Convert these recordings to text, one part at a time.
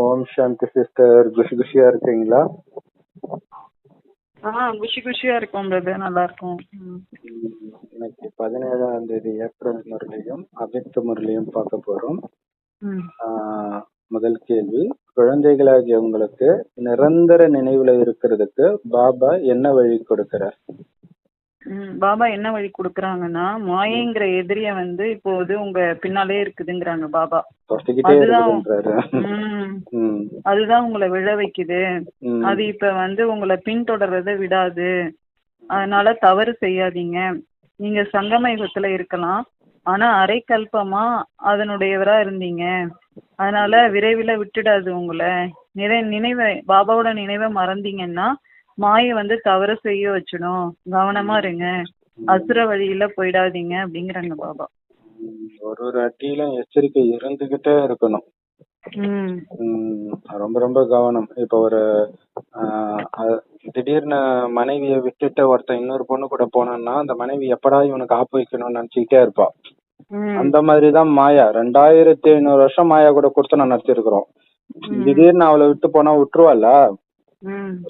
ஓம் சாந்தி sister. குஷி குஷியா இருக்கீங்களா? ஆ குஷி குஷியா இருக்கும் பிரதர் நல்லா இருக்கும். இன்னைக்கு பதினேழாம் தேதி ஏப்ரல் முரளியும் அபித்த முரளியும் பார்க்க போறோம். முதல் கேள்வி. குழந்தைகளாகிய உங்களுக்கு நிரந்தர நினைவுல இருக்கிறதுக்கு பாபா என்ன வழி கொடுக்கிறார்? ம். பாபா என்ன வழி கொடுக்குறாங்கன்னா மாயைங்கிற எதிரிய வந்து இப்போது உங்க பின்னாலே இருக்குதுங்கிறாங்க பாபா. அதுதான். அதுதான் உங்களை விழ வைக்குது. அது இப்ப வந்து உங்களை பின்தொடர்றதை விடாது. அதனால தவறு செய்யாதீங்க. நீங்க சங்கம யுகத்துல இருக்கலாம். ஆனா அரைக்கல்பமா அதனுடையவரா இருந்தீங்க. அதனால விரைவில் விட்டுடாது உங்களை. நிறை நினைவை பாபாவோட நினைவை மறந்தீங்கன்னா மாயை வந்து தவறு செய்ய வச்சிடும். கவனமா இருங்க. அசுர வழியில போயிடாதீங்க அப்படிங்கிறாங்க பாபா. ஒரு ஒரு அட்டியிலும் எச்சரிக்கை இருந்துகிட்டே இருக்கணும். ரொம்ப ரொம்ப கவனம். இப்ப ஒரு திடீர்னு மனைவியை விட்டுட்டு ஒருத்தன் இன்னொரு பொண்ணு கூட போனான்னா அந்த மனைவி எப்படா இவனுக்கு ஆப்பு வைக்கணும்னு நினைச்சுக்கிட்டே இருப்பா. அந்த மாதிரிதான் மாயா. ரெண்டாயிரத்தி ஐநூறு வருஷம் மாயா கூட கொடுத்து நான் நடத்திருக்கிறோம் திடீர்னு அவளை விட்டு போனா விட்டுருவாள்ல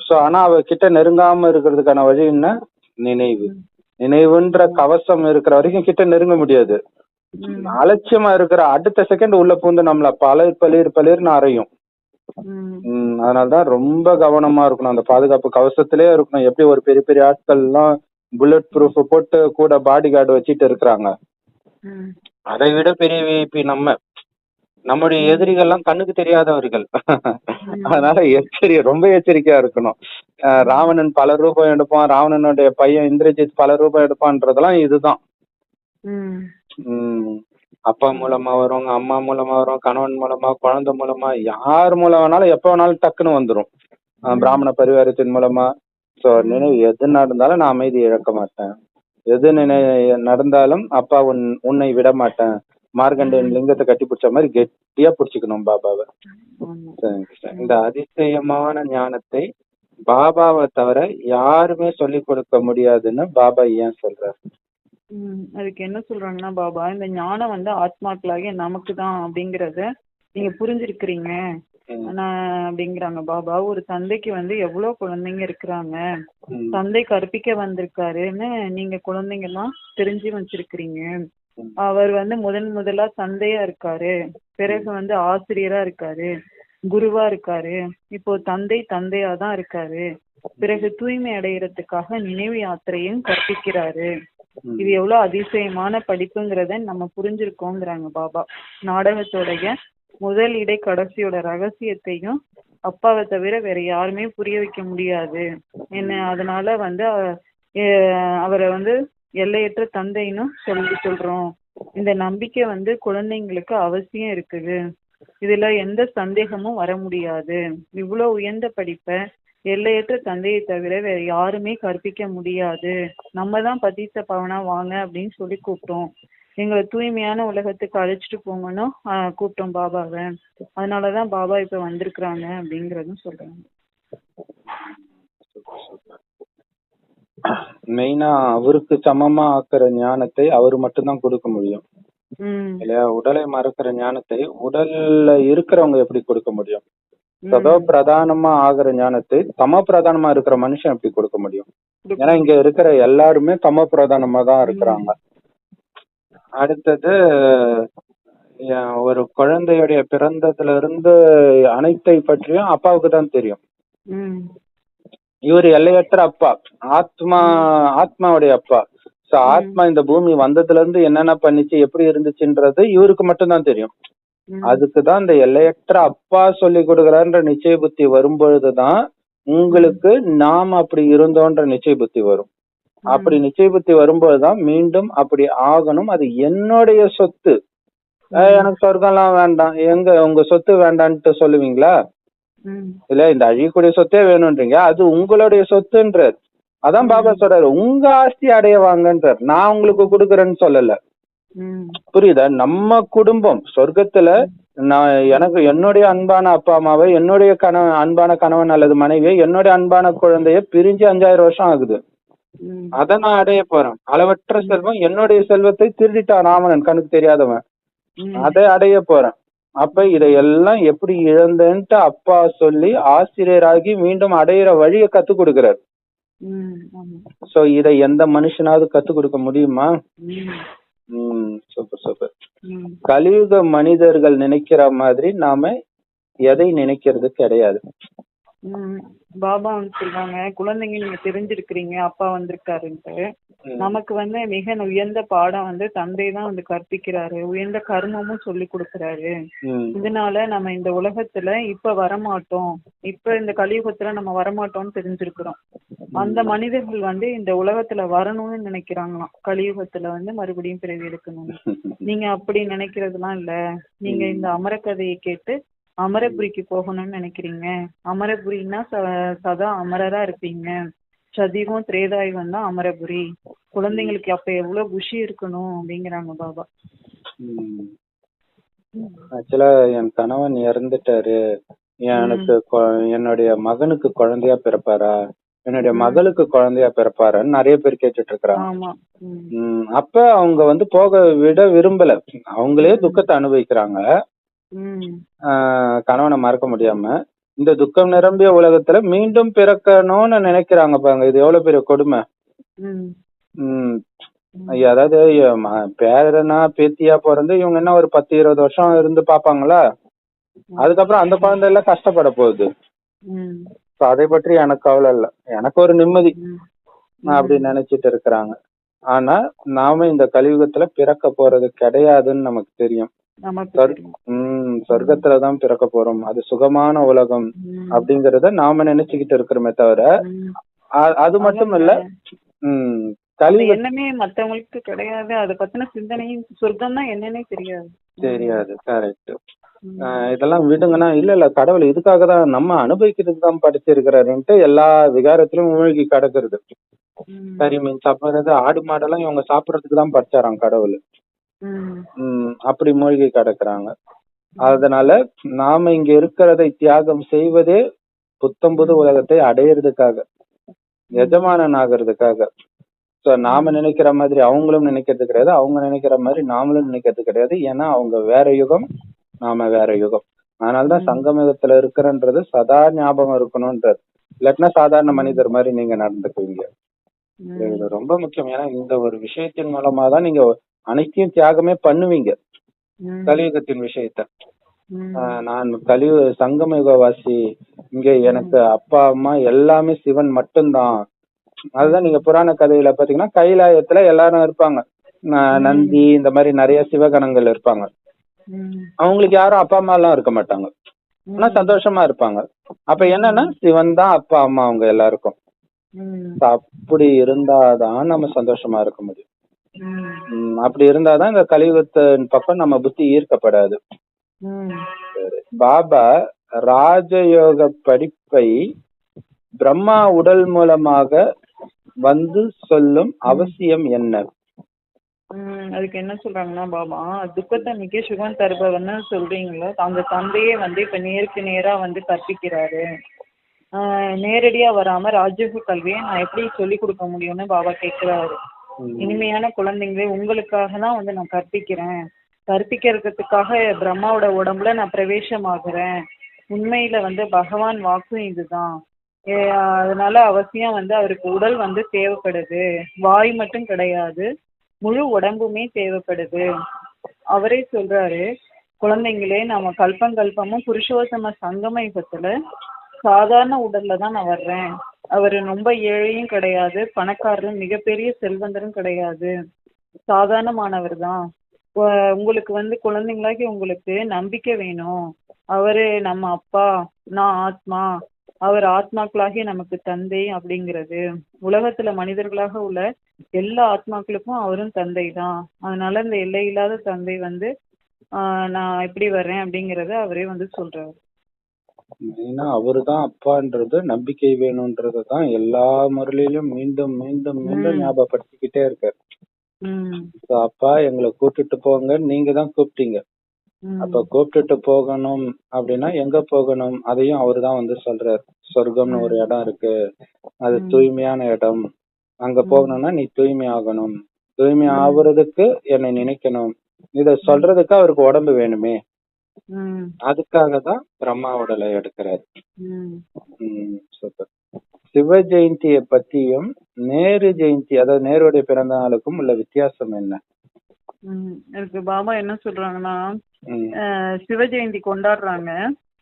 சோ ஆனா அவ கிட்ட நெருங்காம இருக்கிறதுக்கான வழி என்ன? நினைவு. நினைவுன்ற கவசம் இருக்கிற வரைக்கும் கிட்ட நெருங்க முடியாது. அலட்சியமா இருக்கிற அடுத்த செகண்ட் உள்ள பூந்து நம்மள பளிர் பளிர் பளிர்னு அறையும் அதனாலதான் ரொம்ப கவனமா இருக்கணும். அந்த பாதுகாப்பு கவசத்திலே இருக்கணும். எப்படி ஒரு பெரிய பெரிய ஆட்கள் எல்லாம் புல்லட் ப்ரூஃப் போட்டு கூட பாடி கார்டு வச்சிட்டு இருக்கிறாங்க. அதை விட பெரிய விஐபி நம்ம. நம்முடைய எதிரிகள்லாம் கண்ணுக்கு தெரியாதவர்கள். அதனால எச்சரி ரொம்ப எச்சரிக்கையா இருக்கணும். ராவணன் பல ரூபாய் எடுப்பான். ராவணனுடைய பையன் இந்திரஜித் பல ரூபாய் எடுப்பான்றதெல்லாம் இதுதான். அப்பா மூலமா வரும் அம்மா மூலமா வரும் கணவன் மூலமா குழந்தை மூலமா யார் மூலம் வேணாலும் எப்ப வேணாலும் டக்குன்னு வந்துரும். அஹ் பிராமண பரிவாரத்தின் மூலமா. சோ நினைவு எது நடந்தாலும் நான் அமைதி இழக்க மாட்டேன். எது நினை நடந்தாலும் அப்பா உன் உன்னை விட மாட்டேன். மார்கண்டையன் லிங்கத்தை கட்டி பிடிச்ச மாதிரி கெட்டியா பிடிச்சுக்கணும் பாபாவை. இந்த அதிசயமான ஞானத்தை பாபாவை தவிர யாருமே சொல்லிக் கொடுக்க முடியாதுன்னு பாபா ஏன் சொல்றாரு? அதுக்கு என்ன சொல்றாங்கன்னா பாபா இந்த ஞானம் வந்து ஆத்மாக்களாகிய நமக்கு தான் அப்படிங்கறத நீங்க புரிஞ்சிருக்கிறீங்க. அப்படிங்கிறாங்க பாபா ஒரு தந்தைக்கு வந்து எவ்வளவு குழந்தைங்க இருக்கிறாங்க? தந்தை கற்பிக்க வந்திருக்காருன்னு நீங்க குழந்தைங்க எல்லாம் தெரிஞ்சு வச்சிருக்கிறீங்க. அவர் வந்து முதன் முதலா தந்தையா இருக்காரு. பிறகு வந்து ஆசிரியரா இருக்காரு. குருவா இருக்காரு. இப்போ தந்தை தந்தையா தான் இருக்காரு. பிறகு தூய்மை அடையறதுக்காக நினைவு யாத்திரையும் கற்பிக்கிறாரு. இது எவ்வளவு அதிசயமான படிப்புங்கிறத நம்ம புரிஞ்சிருக்கோங்கிறாங்க பாபா. நாடகத்தோடைய முதல் இடை கடைசியோட ரகசியத்தையும் அப்பாவை தவிர வேற யாருமே புரிய வைக்க முடியாது. என்ன அதனால வந்து அவரை வந்து எல்லையற்ற தந்தைன்னு சொல்லி சொல்றோம். இந்த நம்பிக்கை வந்து குழந்தைங்களுக்கு அவசியம் இருக்குது. இதுல எந்த சந்தேகமும் வர முடியாது. இவ்வளவு உயர்ந்த படிப்பை எல்லையற்ற தந்தையை தவிர வேற யாருமே கற்பிக்க முடியாது. நம்ம தான் பதீச பவனா வாங்க அப்படின்னு சொல்லி கூப்பிட்டோம். எங்களை தூய்மையான உலகத்துக்கு அழைச்சிட்டு போங்கன்னு கூப்பிட்டோம் பாபாவை. அதனாலதான் பாபா இப்ப வந்திருக்கிறாங்க அப்படிங்கறதும் சொல்றாங்க. மெயினா அவருக்கு சமமா ஆக்குற ஞானத்தை அவர் மட்டும்தான் கொடுக்க முடியும். இல்லையா? உடலை மறக்கிற ஞானத்தை உடல்ல இருக்கிறவங்க எப்படி கொடுக்க முடியும். சதோ பிரதானமா ஆகிற ஞானத்தை தம பிரதானமா இருக்கிற மனுஷன் எப்படி கொடுக்க முடியும்? ஏன்னா இங்க இருக்கிற எல்லாருமே தம பிரதானமா தான் இருக்கிறாங்க. அடுத்தது ஒரு குழந்தையுடைய பிறந்ததுல இருந்து அனைத்தை பற்றியும் அப்பாவுக்கு தான் தெரியும். இவர் எல்லையற்ற அப்பா. ஆத்மா ஆத்மாவுடைய அப்பா. சோ ஆத்மா இந்த பூமி வந்ததுல இருந்து என்னென்ன பண்ணிச்சு எப்படி இருந்துச்சுன்றது இவருக்கு மட்டும்தான் தெரியும். ம். அதுக்கு தான் இந்த எல்லையற்ற அப்பா சொல்லி கொடுக்குறான்ற நிச்சய புத்தி வரும்பொழுதுதான் உங்களுக்கு நாம் அப்படி இருந்தோன்ற நிச்சய புத்தி வரும். அப்படி நிச்சய புத்தி வரும்போதுதான் மீண்டும் அப்படி ஆகணும். அது என்னுடைய சொத்து. எனக்கு சொர்க்கம்லாம் வேண்டாம். எங்க உங்க சொத்து வேண்டான்ட்டு சொல்லுவீங்களா? இல்ல இந்த அழியக்கூடிய சொத்தே வேணும்ன்றீங்க. அது உங்களுடைய சொத்துன்றார். அதான் பாபா சொல்றாரு உங்க ஆஸ்தி அடைய வாங்கன்றார். நான் உங்களுக்கு கொடுக்குறேன்னு சொல்லல. புரியுதா? நம்ம குடும்பம் சொர்க்கத்துல நான் எனக்கு என்னுடைய அன்பான அப்பா அம்மாவை என்னுடைய கணவன் அன்பான கணவன் அல்லது மனைவியை என்னுடைய அன்பான குழந்தைய பிரிஞ்சு அஞ்சாயிரம் வருஷம் ஆகுது. அதை நான் அடைய போறேன். அளவற்ற செல்வம் என்னுடைய செல்வத்தை திருடிட்டான் ராவணன் கண்ணுக்கு தெரியாதவன். அதை அடைய போறேன். அப்ப இதையெல்லாம் எப்படி இழந்தேன்ட்டு அப்பா சொல்லி ஆசிரியராகி மீண்டும் அடையிற வழியை கத்து கொடுக்கிறார். சோ இதை எந்த மனுஷனாவது கத்து கொடுக்க முடியுமா? சூப்பர் சூப்பர் கலியுக மனிதர்கள் நினைக்கிற மாதிரி நாம எதை நினைக்கிறது கிடையாது. ம் பாபா வந்து சொல்றாங்க குழந்தைங்க நீங்க தெரிஞ்சிருக்கிறீங்க அப்பா வந்திருக்காருன்ட்டு. நமக்கு வந்து மிக உயர்ந்த பாடம் வந்து தந்தை தான் வந்து கற்பிக்கிறாரு. உயர்ந்த கர்மமும் சொல்லி கொடுக்கறாரு. இதனால நம்ம இந்த உலகத்துல இப்ப வரமாட்டோம். இப்ப இந்த கலியுகத்துல நம்ம வரமாட்டோம்னு தெரிஞ்சிருக்கிறோம். அந்த மனிதர்கள் வந்து இந்த உலகத்துல வரணும்னு நினைக்கிறாங்களாம். கலியுகத்துல வந்து மறுபடியும் பிறவி எடுக்கணும் நீங்க அப்படி நினைக்கிறதுலாம் இல்ல. நீங்க இந்த அமர கதையை கேட்டு அமரபுரிக்கு போகணும்னு நினைக்கிறீங்க? அமரபுரின்னா ச- சதா அமரரா இருப்பீங்க. சதிகம் திரேதாயுகம் தான் அமரபுரி. குழந்தைங்களுக்கு அப்ப எவ்வளவு குஷி இருக்கணும் அப்படிங்கிறாங்க பாபா. ஆக்சுவலா என் கணவன் இறந்துட்டாரு. எனக்கு என்னுடைய மகனுக்கு குழந்தையா பிறப்பாரா? என்னுடைய மகளுக்கு குழந்தையா பிறப்பாரான்னு நிறைய பேர் கேட்டுட்டு இருக்கிறாங்க அப்ப அவங்க வந்து போக விட விரும்பல. அவங்களே துக்கத்தை அனுபவிக்கிறாங்க. கணவனை மறக்க முடியாம இந்த துக்கம் நிரம்பிய உலகத்துல மீண்டும் பிறக்கணும்னு நினைக்கிறாங்க பாருங்க. இது எவ்வளவு பெரிய கொடுமை. ம். ம். ஐயா, அதாவது பேரனா பேத்தியா பிறந்து இவங்க என்ன ஒரு பத்து இருபது வருஷம் இருந்து பாப்பாங்களா? அதுக்கப்புறம் அந்த குழந்தை எல்லாம் கஷ்டப்பட போகுது. அதை பற்றி எனக்கு கவலை இல்ல. எனக்கு ஒரு நிம்மதி. அப்படி நினைச்சிட்டு இருக்கிறாங்க. ஆனா நாம இந்த கலியுகத்துல பிறக்க போறது கிடையாதுன்னு நமக்கு தெரியும். சொர்- சொர்க்கத்துலதான் பிறக்க போறோம். அது சுகமான உலகம். அப்படிங்கறத நாம நினைச்சுக்கிட்டு இருக்கிறோமே தவிர அது மட்டும் இல்ல ம் அந்த கலியுக எண்ணமே மத்தவங்களுக்கு கிடையாது. அதை பத்தின சிந்தனையும் சொர்க்கம்னா என்னன்னே தெரியாது. தெரியாது கரெக்ட். இதெல்லாம் விடுங்கன்னா இல்ல இல்ல கடவுள் இதுக்காக தான் நம்ம அனுபவிக்கிறதுக்கு தான் படிச்சிருக்கிறாருன்ட்டு எல்லா விகாரத்திலும் மூழ்கி கிடக்குறது. கறி மீன் சாப்பிடுறது ஆடு மாடெல்லாம் இவங்க சாப்பிடுறதுக்கு தான் படிச்சாராம் கடவுள். அப்படி மூழ்கி கிடக்குறாங்க. அதனால நாம இங்க இருக்கிறதை தியாகம் செய்வதே புத்தம் புது உலகத்தை அடையிறதுக்காக எஜமானன் ஆகிறதுக்காக. சோ நாம நினைக்கிற மாதிரி அவங்களும் நினைக்கிறது கிடையாது அவங்க நினைக்கிற மாதிரி நாமளும் நினைக்கிறது கிடையாது. ஏன்னா அவங்க வேற யுகம் நாம வேற யுகம். அதனாலதான் சங்கம யுகத்துல இருக்கிறன்றது சதா ஞாபகம் இருக்கணும்ன்றது இல்லாட்டினா சாதாரண மனிதர் மாதிரி நீங்க நடந்துக்குவீங்க. ரொம்ப முக்கியம். ஏன்னா இந்த ஒரு விஷயத்தின் மூலமா தான் நீங்க அனைத்தையும் தியாகமே பண்ணுவீங்க. கலியுகத்தின் விஷயத்த. நான் கலியு சங்கம யுகவாசி இங்க எனக்கு அப்பா அம்மா எல்லாமே சிவன் மட்டும்தான். அதுதான் நீங்க புராண கதையில பாத்தீங்கன்னா கைலாயத்துல எல்லாரும் இருப்பாங்க. நந்தி இந்த மாதிரி நிறைய சிவகணங்கள் இருப்பாங்க. அவங்களுக்கு யாரும் அப்பா அம்மா எல்லாம் இருக்க மாட்டாங்க. ஆனா சந்தோஷமா இருப்பாங்க. அப்ப என்னன்னா சிவன் தான் அப்பா அம்மா அவங்க எல்லாருக்கும். அப்படி இருந்தாதான் நம்ம சந்தோஷமா இருக்க முடியும். அப்படி இருந்தாதான் இந்த கலியுகத்தின் பக்கம் நம்ம புத்தி ஈர்க்கப்படாது. பாபா ராஜயோக படிப்பை பிரம்மா உடல் மூலமாக வந்து சொல்லும் அவசியம் என்ன? அதுக்கு என்ன சொல்றாங்கன்னா பாபா துக்கத்தை மிக சுகம் தருபவர்னு சொல்றீங்களோ அந்த தந்தையே வந்து இப்ப நேருக்கு நேரா வந்து கற்பிக்கிறாரு நேரடியா வராம ராஜயோக கல்வியை நான் எப்படி சொல்லி கொடுக்க முடியும்னு பாபா கேக்குறாரு இனிமையான குழந்தைங்களே உங்களுக்காக தான் வந்து நான் கற்பிக்கிறேன். கற்பிக்கிறதுக்காக பிரம்மாவோட உடம்புல நான் பிரவேசமாகுறேன். உண்மையில வந்து பகவான் வாக்கும் இதுதான். அதனால அவசியம் வந்து அவருக்கு உடல் வந்து தேவைப்படுது. வாய் மட்டும் கிடையாது. முழு உடம்புமே தேவைப்படுது. அவரே சொல்றாரு குழந்தைங்களே நம்ம கல்பங்கல்பமும் புருஷோத்தம சங்கம யுகத்துல சாதாரண உடல்ல தான் நான் வர்றேன். அவர் ரொம்ப ஏழையும் கிடையாது. பணக்காரரும் மிகப்பெரிய செல்வந்தரும் கிடையாது. சாதாரணமானவர் தான். உங்களுக்கு வந்து குழந்தைங்களாகி உங்களுக்கு நம்பிக்கை வேணும். அவரு நம்ம அப்பா நான் ஆத்மா. அவர் ஆத்மாக்களாகி நமக்கு தந்தை அப்படிங்கிறது. உலகத்துல மனிதர்களாக உள்ள எல்லா ஆத்மாக்களுக்கும் அவரும் தந்தை தான். அதனால இந்த எல்லையில்லாத தந்தை வந்து நான் எப்படி வர்றேன் அப்படிங்கறத அவரே வந்து சொல்றாரு. ஏன்னா அவருதான் அப்பான்றது நம்பிக்கை வேணும்ன்றது தான் எல்லா முறையிலும் மீண்டும் மீண்டும் மீண்டும் ம். ஞாபகப்படுத்திக்கிட்டே இருக்காரு. ம். So, அப்பா எங்களை கூட்டிட்டு போங்க நீங்க தான் கூப்பிட்டீங்க. ம். அப்ப கூப்பிட்டுட்டு போகணும் அப்படின்னா எங்க போகணும்? அதையும் அவருதான் வந்து சொல்றாரு. சொர்க்கம்னு ஒரு இடம் இருக்கு. அது ம். தூய்மையான இடம். அங்க போகணும்னா நீ தூய்மை ஆகணும். தூய்மை ம். ஆகுறதுக்கு என்னை நினைக்கணும். இத சொல்றதுக்கு அவருக்கு உடம்பு வேணுமே. ம் அதுக்காக தான் பிரம்மா உடலை எடுக்கிறாரு. சூப்பர். சிவ ஜெயந்தியை பத்தியும் நேரு ஜெயந்தி அதாவது நேருடைய பிறந்த நாளுக்கும் உள்ள வித்தியாசம் என்ன? எனக்கு பாபா என்ன சொல்றாங்கன்னா சிவ ஜெயந்தி கொண்டாடுறாங்க.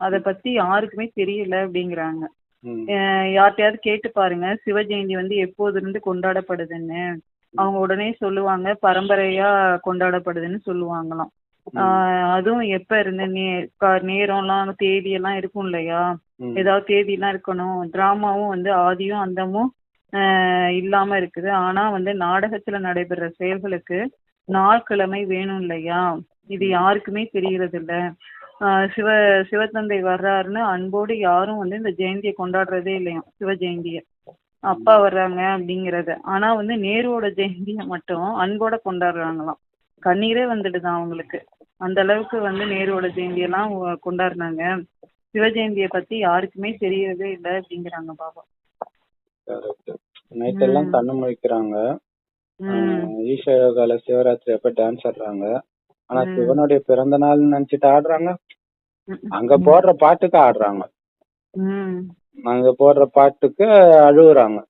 அத பத்தி யாருக்குமே தெரியல அப்படிங்கிறாங்க. யார்கிட்டயாவது கேட்டு பாருங்க. சிவ ஜெயந்தி வந்து எப்போதுல இருந்து கொண்டாடப்படுதுன்னு அவங்க உடனே சொல்லுவாங்க பரம்பரையா கொண்டாடப்படுதுன்னு சொல்லுவாங்களாம். அதுவும் எப்ப இருந்து நே க- நேரம்லாம் தேதி எல்லாம் இருக்கும் இல்லையா? ஏதாவது தேதி எல்லாம் இருக்கணும். டிராமாவும் வந்து ஆதியும் அந்தமும் ஆஹ் இல்லாம இருக்குது. ஆனா வந்து நாடகத்துல நடைபெற செயல்களுக்கு நாள் கிழமை வேணும் இல்லையா? இது யாருக்குமே தெரியறது இல்ல ஆஹ் சிவ சிவத்தந்தை வர்றாருன்னு அன்போடு யாரும் வந்து இந்த ஜெயந்தியை கொண்டாடுறதே இல்லையா சிவ ஜெயந்திய. அப்பா வர்றாங்க அப்படிங்கறத. ஆனா வந்து நேருவோட ஜெயந்திய மட்டும் அன்போட கொண்டாடுறாங்களாம். கண்ணீரே வந்துடுதான் அவங்களுக்கு. அந்த அளவுக்கு வந்து நேருவோட ஜெயந்தியெல்லாம் கொண்டாடுனாங்க. சிவ ஜெயந்தியை பத்தி யாருக்குமே தெரியறதே இல்லை அப்படிங்கிறாங்க பாபா. நைட் எல்லாம். கண்ணு முழிக்கிறாங்க. ஈஷ யோகால சிவராத்திரி அப்ப டான்ஸ் ஆடுறாங்க. ஆனா. சிவனுடைய பிறந்த நாள் நினைச்சிட்டு ஆடுறாங்க. அங்க போடுற பாட்டுக்கு ஆடுறாங்க. அங்க போடுற பாட்டுக்கு அழுகுறாங்க.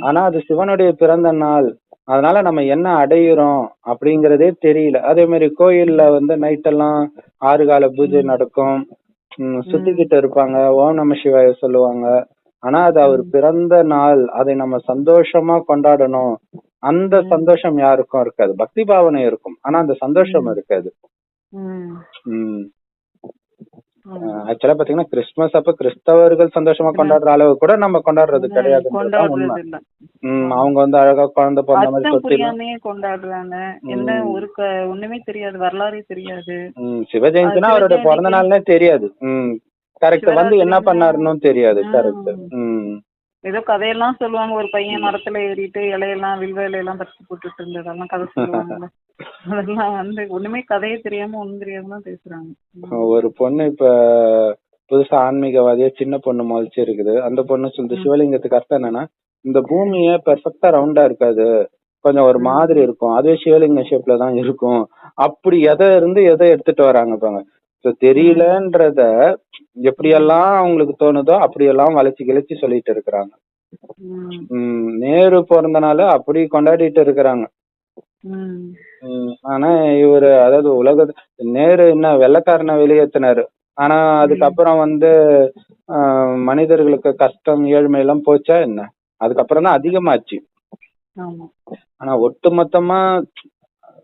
ஆனா அது சிவனுடைய பிறந்த நாள். அதனால நம்ம என்ன அடையிறோம் அப்படிங்கறதே தெரியல. அதே மாதிரி கோயில்ல வந்து நைட் எல்லாம் ஆறு கால பூஜை நடக்கும். ம், சுத்திக்கிட்டு இருப்பாங்க. ஓம் நம சிவாய சொல்லுவாங்க. ஆனா அது அவர் பிறந்த நாள். அதை நம்ம சந்தோஷமா கொண்டாடணும். அந்த சந்தோஷம் யாருக்கும் இருக்காது. பக்தி பாவனை இருக்கும். ஆனா அந்த சந்தோஷம் இருக்காது. ம். ம். ஆமா. ஆக்சுவலா பாத்தீங்கன்னா கிறிஸ்துமஸ் அப்ப கிறிஸ்தவர்கள் சந்தோஷமா கொண்டாடுற அளவு கூட நம்ம கொண்டாடுறது கிடையாதுன்றதுதான் உண்மை கொண்டாடுறது இல்ல. ம் அவங்க வந்து அழகா குழந்தை பிறந்த மாதிரி புரியாமையே கொண்டாடுறாங்க. என்ன ஒரு ஒண்ணுமே தெரியாது வரலாறே தெரியாது. சிவஜெயந்தினா சிவஜெயந்திக்கு- பிறந்த நாள்னே தெரியாது. ம் கரெக்ட் வந்து என்ன பண்ணாருன்னு தெரியாது. கரெக்ட் ம். ஏதோ கதையெல்லாம் சொல்லுவாங்க. ஒரு பையன் மரத்துல ஏறிட்டு இலையெல்லாம் வில்வ இலையெல்லாம் பறிச்சு போட்டுட்டு இருந்ததெல்லாம் கதை சொல்லுவாங்க அதெல்லாம் வந்து ஒண்ணுமே கதையே தெரியாம ஒண்ணும் தெரியாம தான் பேசுறாங்க. ஒரு பொண்ணு இப்ப புதுசா ஆன்மீகவாதியா சின்ன பொண்ணு முளைச்சு இருக்குது. அந்த பொண்ணு சொல்லுது சிவலிங்கத்துக்கு அர்த்தம் என்னன்னா இந்த பூமியே பெர்ஃபெக்டா ரவுண்டா இருக்காது. கொஞ்சம் ஒரு மாதிரி இருக்கும். அதே சிவலிங்க ஷேப்ல தான் இருக்கும். அப்படி எதை இருந்து எதை எடுத்துட்டு வராங்க பாங்க So, தெரியலன்றத எப்படியெல்லாம் அவங்களுக்கு தோணுதோ அப்படியெல்லாம் வளைச்சு கிழிச்சு சொல்லிட்டு இருக்கிறாங்க. நேரு பிறந்தனால அப்படி கொண்டாடிட்டு இருக்கிறாங்க. ஆனா இவரு அதாவது உலக நேரு என்ன வெள்ளக்காரனை வெளியேத்தினாரு. ஆனா அதுக்கப்புறம் வந்து ஆஹ், மனிதர்களுக்கு கஷ்டம் ஏழ்மை எல்லாம் போச்சா என்ன? அதுக்கப்புறம் தான் அதிகமாச்சு. ஆனா ஒட்டுமொத்தமா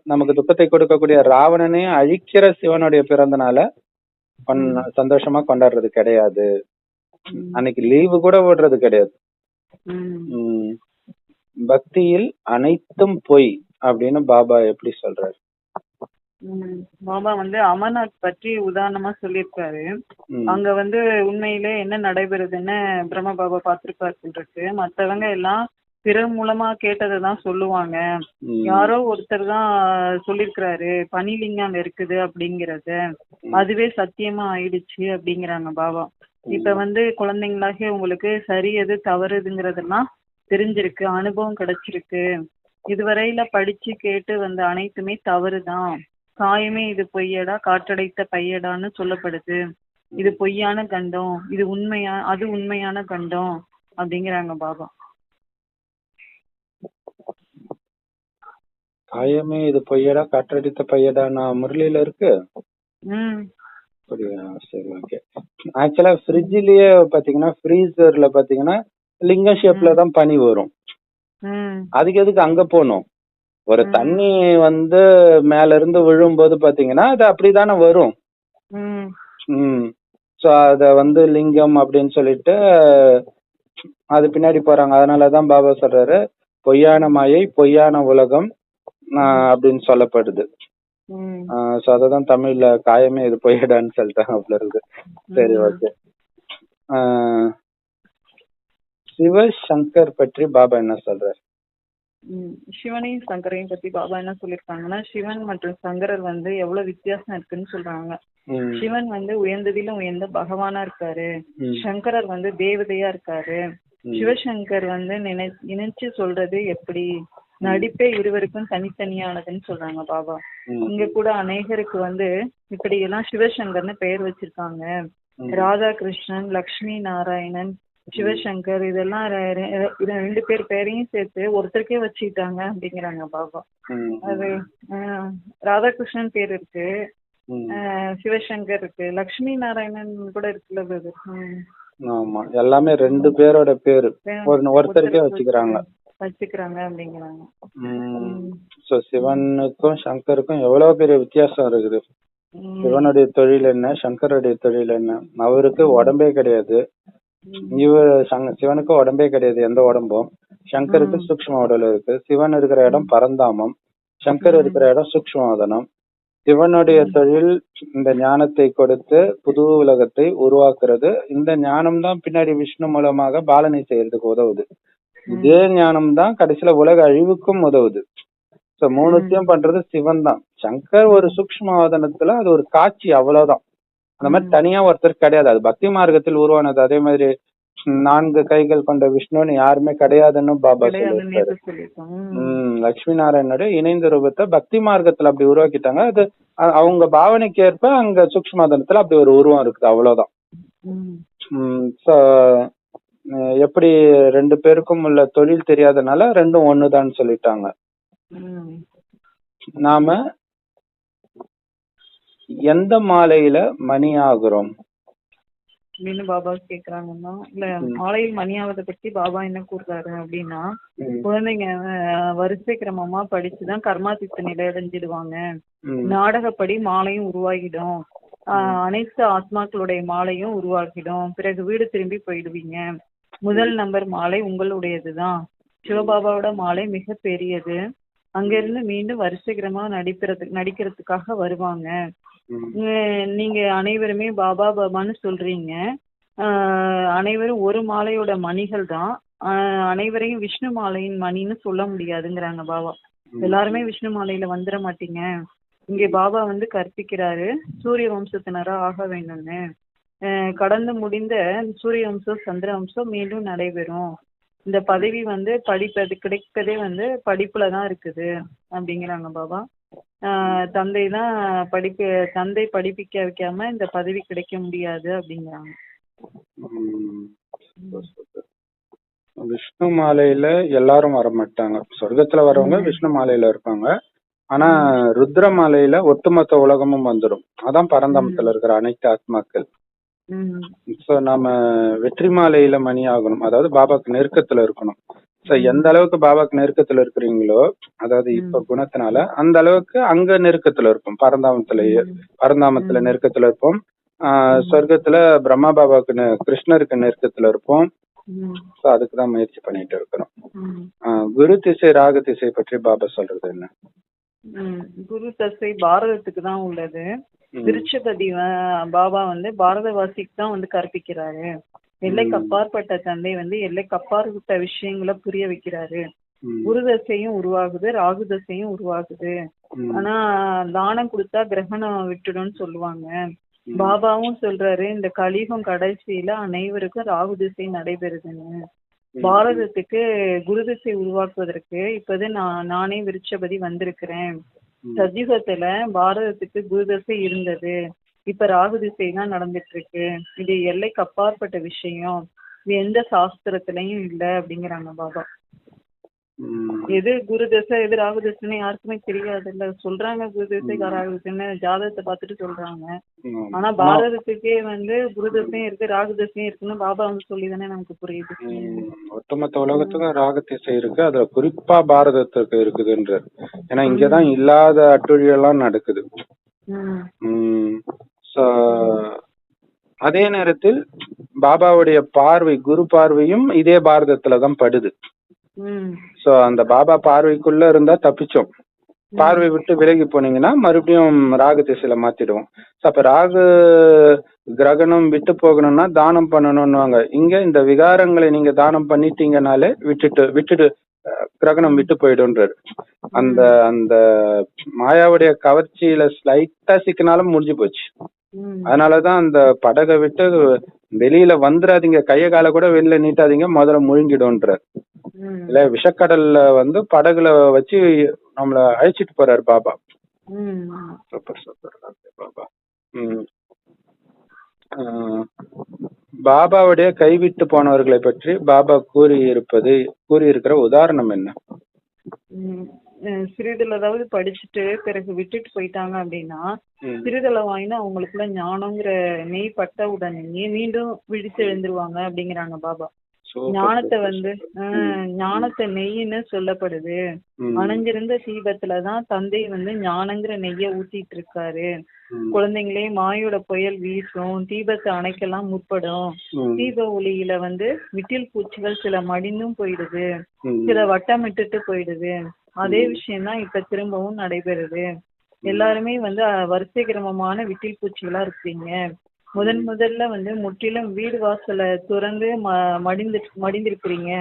நமக்கு துக்கத்தை கொடுக்கக்கூடிய ராவணனே அழிக்கிற சிவனுடைய பிறந்தனால சந்தோஷமா கொண்டாடுறது கிடையாது. அன்னைக்கு லீவு கூட விடுறது கிடையாது. பக்தியில் அனைத்தும் பொய் அப்படின்னு பாபா எப்படி சொல்றாரு. பாபா வந்து அமர்நாத் பற்றி உதாரணமா சொல்லியிருக்காரு. அங்க வந்து உண்மையிலே என்ன நடைபெறுதுன்னு பிரம்ம பாபா பார்த்திருப்பாரு இருக்கு மத்தவங்க எல்லாம் பிறர் மூலமா கேட்டதை தான் சொல்லுவாங்க. யாரோ ஒருத்தர் தான் சொல்லியிருக்கிறாரு பனிலிங்கம் அங்க இருக்குது அப்படிங்கறத. அதுவே சத்தியமா ஆயிடுச்சு அப்படிங்கிறாங்க பாபா. இப்ப வந்து குழந்தைங்களாக உங்களுக்கு சரி எது தவறுதுங்கிறதெல்லாம் தெரிஞ்சிருக்கு அனுபவம் கிடைச்சிருக்கு. இதுவரையில படிச்சு கேட்டு வந்த அனைத்துமே தவறுதான். காயமே இது பொய்யடா காற்றடைத்த பையடான்னு சொல்லப்படுது. இது பொய்யான கண்டம் இது உண்மையா அது உண்மையான கண்டம் அப்படிங்கிறாங்க பாபா. காயமே இது பொய்யடா காற்றடித்த பையடா நான் முரளியில இருக்கு? அப்படியா? சரி ஓகே ஆக்சுவலா ஃப்ரிட்ஜ்லயே பாத்தீங்கன்னா ஃப்ரீசர்ல பாத்தீங்கன்னா லிங்க ஷேப்ல தான் பனி வரும். அதுக்கு எதுக்கு அங்க போகணும் ஒரு தண்ணி வந்து மேல இருந்து விழும்போது பாத்தீங்கன்னா அது அப்படிதானே வரும். ம். ஸோ அத வந்து லிங்கம் அப்படின்னு சொல்லிட்டு அது பின்னாடி போறாங்க. அதனாலதான் பாபா சொல்றாரு பொய்யான மாயை பொய்யான உலகம் அப்படின்னு சொல்லப்படுது. ஸோ அததான் தமிழ்ல காயமே இது பொய்யடான்னு சொல்லிட்டாங்க அப்படி இருக்கு சரி ஓகே சிவசங்கர் பற்றி பாபா என்ன சொல்றாரு. சிவனையும் சங்கரையும் பத்தி பாபா என்ன சொல்லியிருக்காங்கன்னா சிவன் மற்றும் சங்கரர் வந்து எவ்வளவு வித்தியாசம் இருக்குன்னு சொல்றாங்க. சிவன் வந்து உயர்ந்ததிலும் உயர்ந்த பகவானா இருக்காரு. சங்கரர் வந்து தேவதையா இருக்காரு. சிவசங்கர் வந்து நினை நினைச்சு சொல்றது எப்படி? நடிப்பே இருவருக்கும் தனித்தனியானதுன்னு சொல்றாங்க பாபா. இங்க கூட அநேகருக்கு வந்து இப்படி எல்லாம் சிவசங்கர்னு பெயர் வச்சிருக்காங்க. ம். ராதாகிருஷ்ணன் லக்ஷ்மி நாராயணன் சிவசங்கர் இதெல்லாம் ரெண்டு பேர் பேரையும் சேர்த்து ஒருத்தருக்கே வச்சுக்கிட்டாங்க அப்படிங்கிறாங்க பாபா. அது ராதாகிருஷ்ணன் பேர் இருக்கு. சிவசங்கர் இருக்கு. லக்ஷ்மி நாராயணன் கூட இருக்குல்ல. ம். ஆமா. எல்லாமே ரெண்டு பேரோட பேரு. ஒரு ஒருத்தருக்கே வச்சுக்கிறாங்க. வச்சுக்கிறாங்க அப்படிங்கிறாங்க. ஸோ சிவனுக்கும் சங்கருக்கும் எவ்வளவு பெரிய வித்தியாசம் இருக்குது. சிவனுடைய தொழில் என்ன? சங்கருடைய தொழில் என்ன? அவருக்கு உடம்பே கிடையாது. இவர் சிவனுக்கு உடம்பே கிடையாது எந்த உடம்பும். சங்கருக்கு சூக்ஷ்ம உடல் இருக்கு. சிவன் இருக்கிற இடம் பரந்தாமம். சங்கர் இருக்கிற இடம் சூக்ஷ்மவதனம். சிவனுடைய தொழில் இந்த ஞானத்தை கொடுத்து புது உலகத்தை உருவாக்குறது. இந்த ஞானம் தான் பின்னாடி விஷ்ணு மூலமாக பாலனை செய்யறதுக்கு உதவுது. இதே ஞானம் தான் கடைசியில உலக அழிவுக்கும் உதவுது. சோ மூணுத்தையும் பண்றது சிவன் தான் சங்கர் ஒரு சூக்ஷ்மவாதனத்துல அது ஒரு காட்சி அவ்வளவுதான். அந்த மாதிரி தனியா ஒருத்தர் கிடையாது. அது பக்தி மார்க்கத்தில் உருவானது. அதே மாதிரி நான்கு கைகள் கொண்ட விஷ்ணுன்னு யாருமே கிடையாதுன்னு பாபா சொல்லியிருக்காரு. உம் லட்சுமி நாராயணனுடைய இணைந்த ரூபத்தை பக்தி மார்க்கத்துல அப்படி உருவாக்கிட்டாங்க. அது அவங்க பாவனைக்கு ஏற்ப அங்க சூக்ஷ்மதனத்துல அப்படி ஒரு உருவம் இருக்குது. அவ்வளவுதான். எப்படி ரெண்டு பேருக்கும் உள்ள தொழில் தெரியாதனால ரெண்டும் ஒண்ணுதான் சொல்லிட்டாங்க. நாம எந்த மாலையில மணி ஆகுறோம்? அப்படின்னு பாபா கேக்குறாங்கன்னா இல்ல மாலையில் மணியாவதை பத்தி பாபா என்ன கூறுறாரு அப்படின்னா குழந்தைங்க வரிசை கிரமமா படிச்சுதான் கர்மாதித்த நிலை அடைஞ்சிடுவாங்க. நாடகப்படி மாலையும் உருவாகிடும். அனைத்து ஆத்மாக்களுடைய மாலையும் உருவாகிடும். பிறகு வீடு திரும்பி போயிடுவீங்க. முதல் நம்பர் மாலை உங்களுடையதுதான். சிவபாபாவோட மாலை மிக பெரியது. அங்கிருந்து மீண்டும் வரிசைக்கிரமா நடிக்கிறது நடிக்கிறதுக்காக வருவாங்க. நீங்க அனைவருமே பாபா பாபான்னு சொல்றீங்க. அனைவரும் ஒரு மாலையோட மணிகள் தான். அனைவரையும் விஷ்ணு மாலையின் மணின்னு சொல்ல முடியாதுங்கிறாங்க பாபா. எல்லாருமே விஷ்ணு மாலையில வந்துட மாட்டீங்க. இங்கே பாபா வந்து கற்பிக்கிறாரு. சூரிய வம்சத்தினரா ஆக வேண்டும்னு. கடந்து முடிந்த சூரிய வம்சம் சந்திர வம்சம் மீண்டும் நடைபெறும். இந்த பதவி வந்து படிப்பது கிடைப்பதே வந்து படிப்புல தான் இருக்குது அப்படிங்கிறாங்க பாபா. தந்தை தான் படிப்பு தந்தை படிப்பிக்க வைக்காம இந்த பதவி கிடைக்க முடியாது அப்படிங்கிறாங்க. விஷ்ணு மாலையில எல்லாரும் வர மாட்டாங்க சொர்க்கத்துல வரவங்க விஷ்ணு மாலையில இருப்பாங்க. ஆனா ருத்ர மாலையில ஒட்டுமொத்த உலகமும் வந்துடும் அதான் பரந்தாமத்துல இருக்கிற அனைத்து ஆத்மாக்கள். சோ நாம வெற்றி மாலையில மணி ஆகணும். அதாவது பாபாக்கு நெருக்கத்துல இருக்கணும். சோ எந்த அளவுக்கு பாபாக்கு நெருக்கத்துல இருக்கிறீங்களோ அதாவது இப்ப குணத்தினால அந்த அளவுக்கு அங்க நெருக்கத்துல இருப்போம். பரந்தாமத்திலேயே பரந்தாமத்துல நெருக்கத்துல இருப்போம். ஆஹ் சொர்க்கத்துல பிரம்மா பாபாவுக்கு கிருஷ்ணருக்கு நெருக்கத்துல இருப்போம். சோ அதுக்கு தான் முயற்சி பண்ணிட்டு இருக்கிறோம். குரு திசை ராகு திசை பற்றி பாபா சொல்றது என்ன? குரு தசை பாரதத்துக்கு தான் உள்ளது. திருச்சபதி பாபா வந்து பாரதவாசிக்கு தான் வந்து கற்பிக்கிறாரு. எல்லைக்கு அப்பாற்பட்ட தந்தை வந்து எல்லைக்கு அப்பாற்பட்ட விஷயங்களை புரிய வைக்கிறாரு. குரு தசையும் உருவாகுது ராகு தசையும் உருவாகுது. ஆனா தானம் கொடுத்தா கிரகணம் விட்டுடும்னு சொல்லுவாங்க. பாபாவும் சொல்றாரு இந்த கலியுகம் கடைசியில அனைவருக்கும் ராகு திசை நடைபெறுதுன்னு. பாரதத்துக்கு குரு திசை உருவாக்குவதற்கு இப்பதான் நான் நானே விருட்சபதி வந்திருக்கிறேன். சத்யுகத்துல பாரதத்துக்கு குருதசை இருந்தது. இப்ப ராகு திசைனா நடந்துட்டு இருக்கு இது எல்லைக்கு அப்பாற்பட்ட விஷயம். இது எந்த சாஸ்திரத்திலயும் இல்ல அப்படிங்கிறாங்க பாபா. எது குரு தசை எது ராகு தசைன்னு யாருக்குமே தெரியாதுல்ல. சொல்றாங்க குரு தசை ராகு தசைன்னு ஜாதகத்தை பார்த்துட்டு சொல்றாங்க. ஆனா பாரதத்துக்கே வந்து குரு தசையும் இருக்கு ராகு தசையும் இருக்குன்னு பாபா வந்து சொல்லி தானே நமக்கு புரியுது. ஒட்டுமொத்த உலகத்துக்கும் ராக திசை இருக்கு. அதுல குறிப்பா பாரதத்துக்கு இருக்குதுன்ற. ஏன்னா இங்கதான் இல்லாத அட்டுழியெல்லாம் நடக்குது. அதே நேரத்தில் பாபாவுடைய பார்வை குரு பார்வையும் இதே பாரதத்துல தான் படுது. சோ அந்த பாபா பார்வைக்குள்ள இருந்தா தப்பிச்சோம். பார்வை விட்டு விலகி போனீங்கன்னா மறுபடியும் ராகு திசையில மாத்திடுவோம். அப்ப ராகு கிரகணம் விட்டு போகணும்னா தானம் பண்ணணும்னுவாங்க. இங்க இந்த விகாரங்களை நீங்க தானம் பண்ணிட்டீங்கனாலே விட்டுட்டு விட்டுட்டு கிரகணம் விட்டு போயிடும்ன்றாரு. அந்த அந்த மாயாவுடைய கவர்ச்சியில ஸ்லைட்டா சிக்கினாலும் முடிஞ்சு போச்சு. அதனாலதான் அந்த படகை விட்டு வெளியில வந்துடாதீங்க கைய கால கூட வெளியில நீட்டாதீங்க. முதல்ல முழுங்கிடும்ன்றார். இல்ல விஷக்கடல்ல வந்து படகுல வச்சு நம்மள அழைச்சிட்டு போறாரு பாபா. Super super. பாபா. ம். பாபாவுடைய கைவிட்டு போனவர்களை பற்றி பாபா கூறி இருப்பது கூறி இருக்கிற உதாரணம் என்ன? ம். அஹ் சிறிதளவாவது படிச்சுட்டு பிறகு விட்டுட்டு போயிட்டாங்க அப்படின்னா. சிறிதளவாயினா அவங்களுக்குள்ள ஞானங்கிற நெய் பட்ட உடனேயே மீண்டும் விழித்து எழுந்துருவாங்க அப்படிங்கிறாங்க பாபா. ஞானத்தை வந்து ஞானத்தை நெய்ன்னு சொல்லப்படுது. அணைஞ்சிருந்த தீபத்துலதான் தந்தை வந்து ஞானங்கிற நெய்ய ஊத்திட்டு இருக்காரு குழந்தைங்களே மாயோட புயல் வீசும் தீபத்தை அணைக்கலாம் முற்படும். தீப ஒளியில வந்து விட்டில் பூச்சிகள் சில மடிந்தும் போயிடுது. சில வட்டமிட்டுட்டு போயிடுது. அதே விஷயம்தான் இப்ப திரும்பவும் நடைபெறுது. எல்லாருமே வந்து வரிசை கிரமமான விட்டில் பூச்சிகளா இருக்கிறீங்க முதன் முதல்ல வந்து முற்றிலும் வீடு வாசலை துறந்து ம மடிந்து மடிந்திருக்கிறீங்க.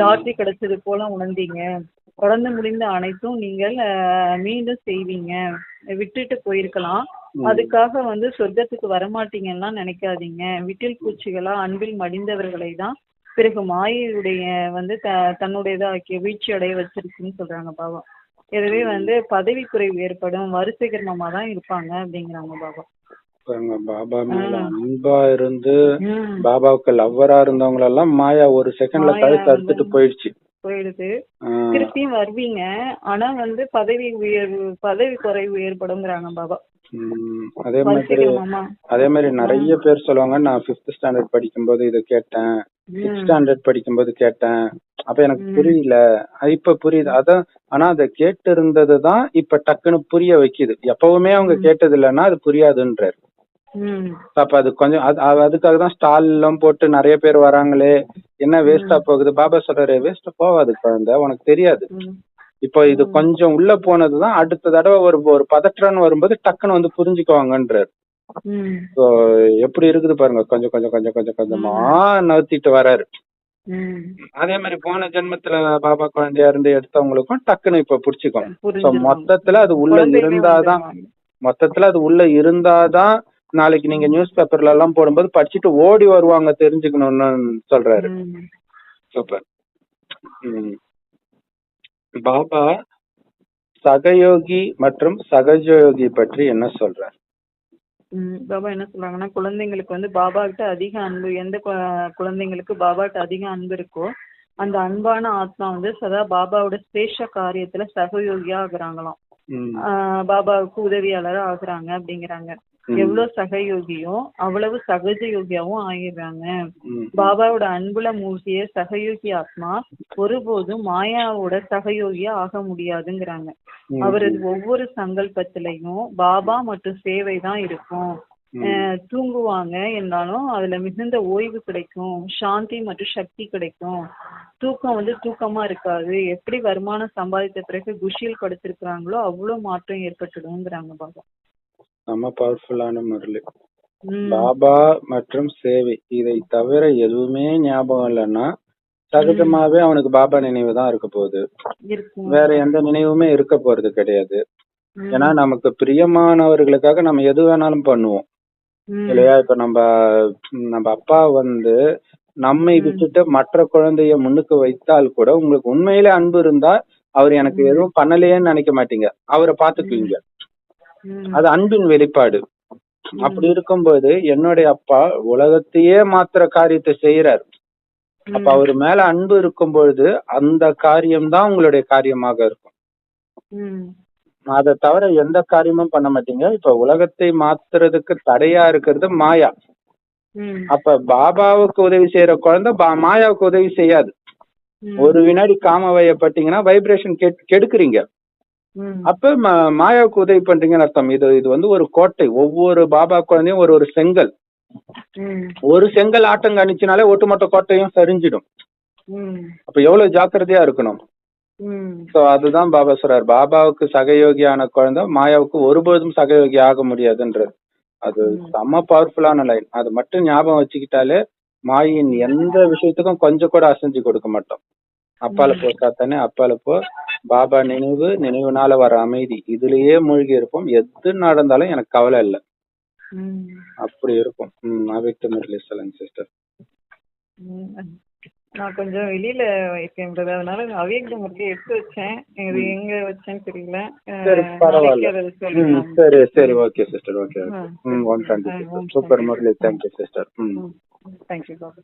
லாட்டரி கிடைச்சது போல உணர்ந்தீங்க. கடந்து முடிந்த அனைத்தும் நீங்கள் மீண்டும் செய்வீங்க. விட்டுட்டு போயிருக்கலாம். அதுக்காக வந்து சொர்க்கத்துக்கு வரமாட்டீங்கன்னா நினைக்காதீங்க. விட்டில் பூச்சிகளா அன்பில் மடிந்தவர்களை தான் பிறகு மாயையுடைய வந்து த தன்னுடையதாக்கிய வீழ்ச்சி அடைய வச்சிருக்குன்னு சொல்றாங்க பாபா. எனவே வந்து பதவி குறைவு ஏற்படும். வரிசை கிரமமா தான் இருப்பாங்க அப்படிங்கிறாங்க பாபா. பாருங்க பாபா மேல. அன்பா இருந்து பாபாவுக்கு லவ்வரா இருந்தவங்க எல்லாம் மாயா ஒரு செகண்ட்ல கழுத்து அறுத்துட்டு போயிடுச்சு. போயிடுது. திருப்பியும் வருவீங்க. ஆனா வந்து பதவி உயர்வு பதவி குறைவு ஏற்படுங்கிறாங்க பாபா. அதே மாதிரி அதே மாதிரி நிறைய பேர் சொல்லுவாங்க நான் ஃபிஃப்த் ஸ்டாண்டர்ட் படிக்கும்போது இதை கேட்டேன். சிக்ஸ்த் ம் ஸ்டாண்டர்ட் படிக்கும்போது கேட்டேன். அப்ப எனக்கு. புரியல. இப்ப புரியுது. அதான் ஆனா அதை கேட்டு இருந்தது தான் இப்ப டக்குன்னு புரிய வைக்குது. எப்பவுமே அவங்க கேட்டது இல்லைன்னா அது புரியாதுன்றாரு. அப்ப அது கொஞ்சம் அது அது- அதுக்காக தான் ஸ்டால் எல்லாம் போட்டு நிறைய பேர் வராங்களே என்ன வேஸ்டா போகுது? பாபா சொல்றாரு வேஸ்டா போகாது குழந்தை உனக்கு தெரியாது. இப்போ இது கொஞ்சம் உள்ள போனதுதான் அடுத்த தடவை ஒரு ஒரு பதற்றம்னு வரும்போது டக்குன்னு வந்து புரிஞ்சுக்குவாங்கன்றாரு. ஸோ எப்படி இருக்குது பாருங்க கொஞ்சம் கொஞ்சம் கொஞ்சம் கொஞ்சம் கொஞ்சமா நகர்த்திட்டு வராரு. அதே மாதிரி போன ஜென்மத்துல பாபா குழந்தையா இருந்து எடுத்தவங்களுக்கும் டக்குன்னு இப்ப புடிச்சுக்கும். மொத்தத்துல அது உள்ள இருந்தாதான். மொத்தத்துல அது உள்ள இருந்தாதான் நாளைக்கு நீங்க நியூஸ் பேப்பர்ல எல்லாம் போடும்போது படிச்சுட்டு ஓடி வருவாங்க தெரிஞ்சுக்கணும்னு சொல்றாரு. சூப்பர். பாபா சகயோகி மற்றும் சகஜயோகி பற்றி என்ன சொல்றார்? பாபா என்ன சொல்றாங்கன்னா குழந்தைங்களுக்கு வந்து பாபா கிட்ட அதிக அன்பு எந்த குழந்தைங்களுக்கு பாபா கிட்ட அதிக அன்பு இருக்கோ அந்த அன்பான ஆத்மா வந்து சதா பாபாவோட சிரேஷ்ட காரியத்துல சகயோகியா ஆகுறாங்களாம். பாபாவுக்கு உதவியாளரா ஆகுறாங்க அப்படிங்கிறாங்க. எவ்வளவு சகயோகியோ அவ்வளவு சகஜ யோகியாவும் ஆகிடுறாங்க ம். பாபாவோட அன்புல மூழ்கிய சகயோகி ஆத்மா ஒருபோதும் மாயாவோட சகயோகியா ஆக முடியாதுங்கிறாங்க. அவரது ஒவ்வொரு சங்கல்பத்திலையும் பாபா மற்றும் சேவை தான் இருக்கும். தூங்குவாங்க என்றாலும் அதுல மிகுந்த ஓய்வு கிடைக்கும் சாந்தி மற்றும் சக்தி கிடைக்கும். தூக்கம் வந்து தூக்கமா இருக்காது. எப்படி வருமானம் சம்பாதித்த பிறகு குஷியில் படுத்திருக்கிறாங்களோ அவ்வளவு மாற்றம் ஏற்பட்டுடுங்கிறாங்க பாபா. செம்ம பவர்ஃபுல்லான முரளி. ம். பாபா மற்றும் சேவை. இதை தவிர எதுவுமே ஞாபகம் இல்லைன்னா சகஜமாவே அவனுக்கு பாபா நினைவு தான் இருக்க போகுது. இருக்கும். வேற எந்த நினைவுமே இருக்க போறது கிடையாது. ம். ஏன்னா நமக்கு பிரியமானவர்களுக்காக நம்ம எது வேணாலும் பண்ணுவோம். ம். இல்லையா? இப்ப நம்ம ம், நம்ம அப்பா வந்து நம்மை விட்டுட்டு மற்ற குழந்தைய முன்னுக்கு வைத்தால் கூட உங்களுக்கு உண்மையிலே அன்பு இருந்தா அவர் எனக்கு எதுவும் பண்ணலையேன்னு நினைக்க மாட்டீங்க. அவரை பாத்துக்குவீங்க ம். அது அன்பின் வெளிப்பாடு. அப்படி இருக்கும்போது என்னுடைய அப்பா உலகத்தையே மாத்திர காரியத்தை செய்யறாரு அப்ப அவர் மேல அன்பு இருக்கும் பொழுது அந்த காரியம்தான் உங்களுடைய காரியமாக இருக்கும். அதை தவிர எந்த காரியமும் பண்ண மாட்டீங்க. இப்ப உலகத்தை மாத்துறதுக்கு தடையா இருக்கிறது மாயா. அப்ப பாபாவுக்கு உதவி செய்யற குழந்தை பா- மாயாவுக்கு உதவி செய்யாது. ஒரு வினாடி காம வயப்பட்டீங்கன்னா வைப்ரேஷன் கெடுக்குறீங்க. அப்ப ம- மாயாவுக்கு உதவி பண்றீங்கன்னு அர்த்தம். இது இது வந்து ஒரு கோட்டை. ஒவ்வொரு பாபா குழந்தையும் ஒரு ஒரு செங்கல். ஒரு செங்கல் ஆட்டம் கணிச்சுனாலே ஒட்டுமொத்த கோட்டையும் சரிஞ்சிடும். அப்ப எவ்வளவு ஜாக்கிரதையா இருக்கணும். சோ அதுதான் பாபா சொல்றாரு. பாபாவுக்கு சகயோகியான குழந்தை மாயாவுக்கு ஒருபோதும் சகயோகி ஆக முடியாதுன்றது. அது செம்ம பவர்ஃபுல்லான லைன் அது மட்டும் ஞாபகம் வச்சுக்கிட்டாலே மாயின் எந்த விஷயத்துக்கும் கொஞ்சம் கூட அசைஞ்சு கொடுக்க மாட்டோம். அப்பால போ சாத்தானே அப்பால போ. பாபா நினைவு நினைவுனால வர அமைதி. இதுலயே மூழ்கி இருப்போம். எது நடந்தாலும் எனக்கு கவலை இல்லை. அப்படி இருக்கும். ம் அவிக்த முரளி சொல்லுங்க சிஸ்டர். நான் கொஞ்சம் வெளியில பிரதர். அதனால அவியக்தம் இருக்கு எடுத்து வச்சேன். இது எங்க வச்சேன்னு தெரியல. சரி பரவாயில்ல. சரி சரி ஓகே சிஸ்டர் ஓகே. ம் one sister Om super. Murali. Thank you sister ம். தேங்க்யூ பாபா.